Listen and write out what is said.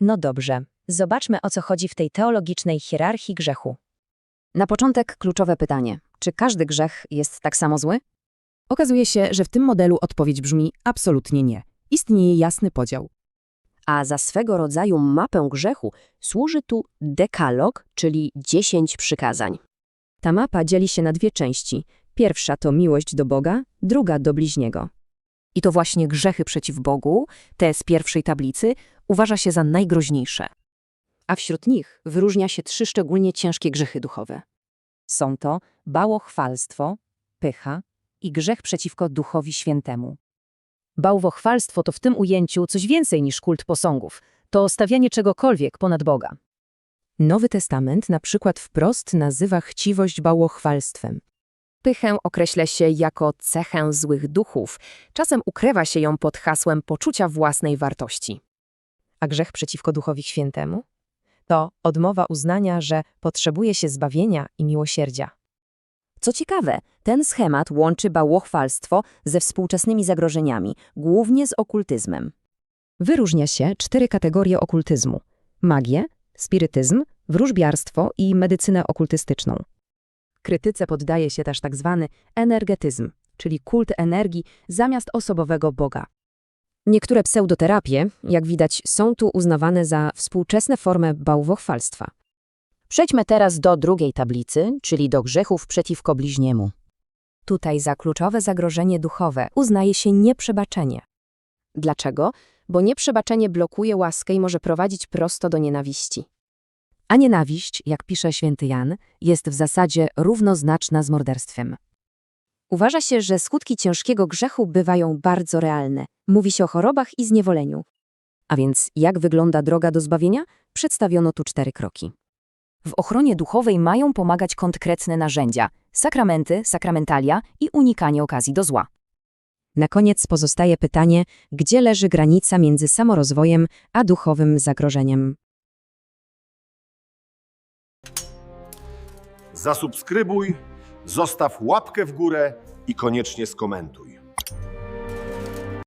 No dobrze, zobaczmy o co chodzi w tej teologicznej hierarchii grzechu. Na początek kluczowe pytanie. Czy każdy grzech jest tak samo zły? Okazuje się, że w tym modelu odpowiedź brzmi absolutnie nie. Istnieje jasny podział. A za swego rodzaju mapę grzechu służy tu dekalog, czyli 10 przykazań. Ta mapa dzieli się na dwie części. Pierwsza to miłość do Boga, druga do bliźniego. I to właśnie grzechy przeciw Bogu, te z pierwszej tablicy, uważa się za najgroźniejsze. A wśród nich wyróżnia się trzy szczególnie ciężkie grzechy duchowe. Są to bałochwalstwo, pycha i grzech przeciwko Duchowi Świętemu. Bałwochwalstwo to w tym ujęciu coś więcej niż kult posągów. To stawianie czegokolwiek ponad Boga. Nowy Testament na przykład wprost nazywa chciwość bałochwalstwem. Pychę określa się jako cechę złych duchów. Czasem ukrywa się ją pod hasłem poczucia własnej wartości. A grzech przeciwko Duchowi Świętemu? To odmowa uznania, że potrzebuje się zbawienia i miłosierdzia. Co ciekawe, ten schemat łączy bałochwalstwo ze współczesnymi zagrożeniami, głównie z okultyzmem. Wyróżnia się cztery kategorie okultyzmu. Magię, spirytyzm, wróżbiarstwo i medycynę okultystyczną. Krytyce poddaje się też tak zwany energetyzm, czyli kult energii zamiast osobowego Boga. Niektóre pseudoterapie, jak widać, są tu uznawane za współczesne formy bałwochwalstwa. Przejdźmy teraz do drugiej tablicy, czyli do grzechów przeciwko bliźniemu. Tutaj za kluczowe zagrożenie duchowe uznaje się nieprzebaczenie. Dlaczego? Bo nieprzebaczenie blokuje łaskę i może prowadzić prosto do nienawiści. A nienawiść, jak pisze święty Jan, jest w zasadzie równoznaczna z morderstwem. Uważa się, że skutki ciężkiego grzechu bywają bardzo realne. Mówi się o chorobach i zniewoleniu. A więc jak wygląda droga do zbawienia? Przedstawiono tu cztery kroki. W ochronie duchowej mają pomagać konkretne narzędzia, sakramenty, sakramentalia i unikanie okazji do zła. Na koniec pozostaje pytanie, gdzie leży granica między samorozwojem a duchowym zagrożeniem. Zasubskrybuj, zostaw łapkę w górę i koniecznie skomentuj.